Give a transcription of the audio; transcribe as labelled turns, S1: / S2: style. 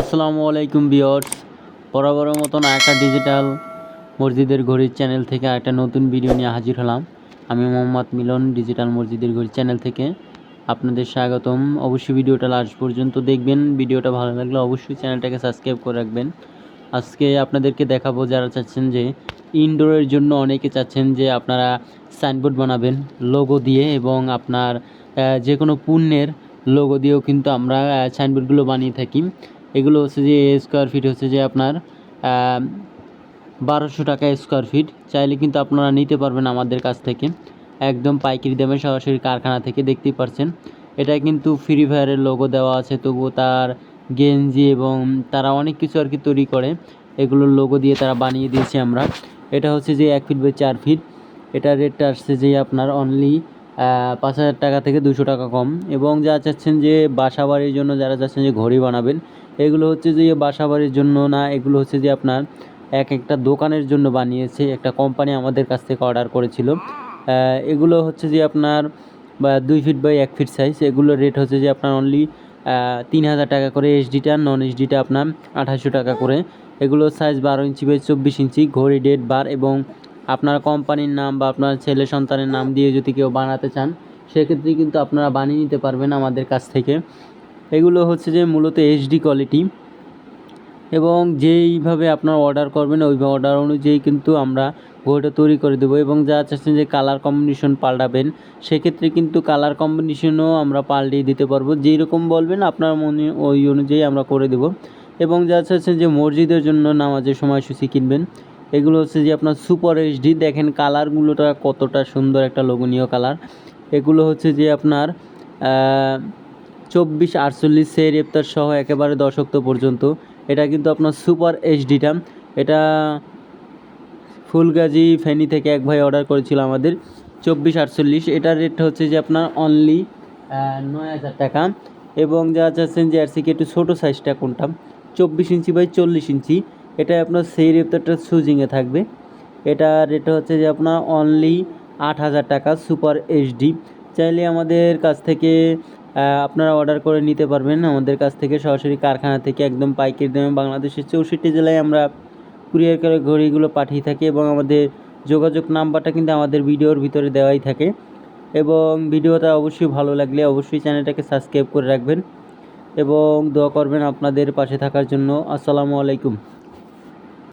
S1: আসসালামু আলাইকুম বিয়র্স বরাবরের মতন একটা ডিজিটাল মসজিদের ঘড়ির চ্যানেল থেকে একটা নতুন ভিডিও নিয়ে হাজির হলাম। আমি মোহাম্মদ মিলন ডিজিটাল মসজিদের ঘড়ির চ্যানেল থেকে। আপনাদের স্বাগতম। অবশ্যই ভিডিওটা লাস্ট পর্যন্ত দেখবেন। ভিডিওটা ভালো লাগলে অবশ্যই চ্যানেলটাকে সাবস্ক্রাইব করে রাখবেন। আজকে আপনাদেরকে দেখাবো যারা চাচ্ছেন যে ইনডোরের জন্য অনেকে চাচ্ছেন যে আপনারা সাইনবোর্ড বানাবেন লোগো দিয়ে এবং আপনার যে কোনো পুণ্যের লোগো দিয়েও কিন্তু আমরা সাইনবোর্ডগুলো বানিয়ে থাকি। এগুলো হচ্ছে যে স্কোয়ার ফিট হচ্ছে যে আপনার বারোশো টাকা স্কোয়ার ফিট চাইলে কিন্তু আপনারা নিতে পারবেন আমাদের কাছ থেকে। একদম পাইকারি দামে সরাসরি কারখানা থেকে দেখতেই পারছেন। এটা কিন্তু ফ্রি ফায়ারের লোগো দেওয়া আছে, তবুও তার গেঞ্জি এবং তারা অনেক কিছু আর কি তৈরি করে। এগুলোর লোগো দিয়ে তারা বানিয়ে দিয়েছি আমরা। এটা হচ্ছে যে এক ফিট বাই চার ফিট এটা রেটটা আসছে যে আপনার অনলি পাঁচ হাজার টাকা থেকে দুশো টাকা কম। এবং যা চাচ্ছেন যে বাসা বাড়ির জন্য, যারা চাচ্ছেন যে ঘড়ি বানাবেন এগুলো হচ্ছে যে বাসা বাড়ির জন্য না, এগুলো হচ্ছে যে আপনার এক একটা দোকানের জন্য বানিয়েছে, একটা কোম্পানি আমাদের কাছ থেকে অর্ডার করেছিল। এগুলো হচ্ছে যে আপনার, বা দুই ফিট বাই এক ফিট সাইজ এগুলোর রেট হচ্ছে যে আপনার অনলি তিন হাজার টাকা করে এইচডিটা নন এইচডিটা আপনার আঠাশশো টাকা করে। এগুলো সাইজ বারো ইঞ্চি বাই চব্বিশ ইঞ্চি, ঘড়ি ডেট বার এবং আপনার কোম্পানির নাম বা আপনার ছেলে সন্তানের নাম দিয়ে যদি কেউ বানাতে চান, সেক্ষেত্রে কিন্তু আপনারা বানিয়ে নিতে পারবেন আমাদের কাছ থেকে। এগুলো হচ্ছে যে মূলত এইচডি কোয়ালিটি এবং যেইভাবে আপনার অর্ডার করবেন, ওই অর্ডার অনুযায়ী কিন্তু আমরা ঘড়িটা তৈরি করে দেবো এবং যা চাচ্ছেন যে কালার কম্বিনেশন পাল্টাবেন, সেক্ষেত্রে কিন্তু কালার কম্বিনেশনও আমরা পাল্টিয়ে দিতে পারব। যেই রকম বলবেন, আপনার মনে ওই অনুযায়ী আমরা করে দেবো। এবং যা চাচ্ছেন যে মসজিদের জন্য নামাজের সময়সূচি কিনবেন, এগুলো হচ্ছে যে আপনার সুপার এইচডি দেখেন কালারগুলোটা কতটা সুন্দর একটা লোভনীয় কালার এগুলো হচ্ছে যে আপনার চব্বিশ আটচল্লিশ সের ইফতার সহ একেবারে দশক্ত পর্যন্ত। এটা কিন্তু আপনার সুপার এইচডিটা। এটা ফুলগাজি ফেনী থেকে এক ভাই অর্ডার করেছিল আমাদের। চব্বিশ আটচল্লিশ এটার রেট হচ্ছে যে আপনার অনলি নয় হাজার টাকা। এবং যা চাচ্ছেন যে আরসিকে একটু ছোটো সাইজটা কোনটা? চব্বিশ ইঞ্চি বাই চল্লিশ ইঞ্চি। এটা আপনার সেই রেপ্তারটা সুজিংয়ে থাকবে। এটা রেট হচ্ছে যে আপনার অনলি আট হাজার টাকা, সুপার এইচডি। চাইলে আমাদের কাছ থেকে আপনারা অর্ডার করে নিতে পারবেন। আমাদের কাছ থেকে সরাসরি কারখানা থেকে একদম পাইকারি দামে বাংলাদেশের চৌষট্টি জেলায় আমরা কুরিয়ার করে ঘড়িগুলো পাঠিয়ে থাকি এবং আমাদের যোগাযোগ নাম্বারটা কিন্তু আমাদের ভিডিওর ভিতরে দেওয়াই থাকে। এবং ভিডিওটা অবশ্যই ভালো লাগলে অবশ্যই চ্যানেলটাকে সাবস্ক্রাইব করে রাখবেন। এবং দোয়া করবেন আপনাদের পাশে থাকার জন্য। আসসালামু আলাইকুম।